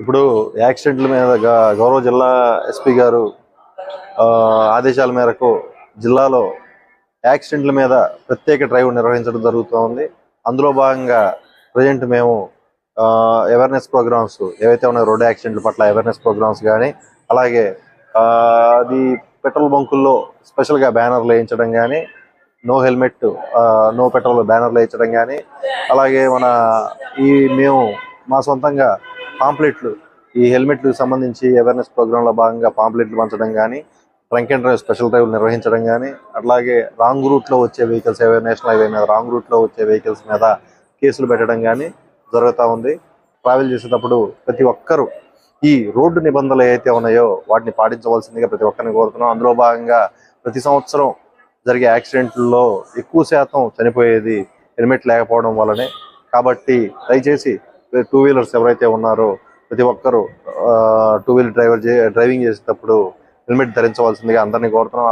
ఇప్పుడు యాక్సిడెంట్ల మీద గ- గౌరవ జిల్లా ఎస్పీ గారు ఆదేశాల మేరకు జిల్లాలో యాక్సిడెంట్ల మీద ప్రత్యేక డ్రైవ్ నిర్వహించడం జరుగుతూ ఉంది అందులో భాగంగా ప్రజెంట్ మేము అవేర్నెస్ ప్రోగ్రామ్స్ ఏవైతే ఉన్నాయో రోడ్ యాక్సిడెంట్ల పట్ల అవేర్నెస్ ప్రోగ్రామ్స్ కానీ అలాగే అది పెట్రోల్ బంకుల్లో స్పెషల్గా బ్యానర్లు వేయించడం కానీ నో హెల్మెట్ నో పెట్రోల్ బ్యానర్లు వేయించడం కానీ అలాగే మన ఈ మేము మా సొంతంగా పాంప్లెట్లు ఈ హెల్మెట్లకు సంబంధించి అవేర్నెస్ ప్రోగ్రాంలో భాగంగా పాంప్లెట్లు పంచడం కానీ ట్రంక్ అండ్ డ్రైవ్ స్పెషల్ డ్రైవ్లు నిర్వహించడం కానీ అట్లాగే రాంగ్ రూట్లో వచ్చే వెహికల్స్ ఏవైనా నేషనల్ హైవే మీద రాంగ్ రూట్లో వచ్చే వెహికల్స్ మీద కేసులు పెట్టడం కానీ జరుగుతూ ఉంది. ట్రావెల్ చేసేటప్పుడు ప్రతి ఒక్కరూ ఈ రోడ్డు నిబంధనలు ఏవైతే ఉన్నాయో వాటిని పాటించవలసిందిగా ప్రతి ఒక్కరిని కోరుతున్నాం. అందులో భాగంగా ప్రతి సంవత్సరం జరిగే యాక్సిడెంట్లలో ఎక్కువ శాతం చనిపోయేది హెల్మెట్ లేకపోవడం వల్లనే. కాబట్టి దయచేసి టూ వీలర్స్ ఎవరైతే ఉన్నారో ప్రతి ఒక్కరూ టూ వీలర్ డ్రైవర్ డ్రైవింగ్ చేసేటప్పుడు హెల్మెట్ ధరించవలసిందిగా అందరినీ కోరుతున్నాం.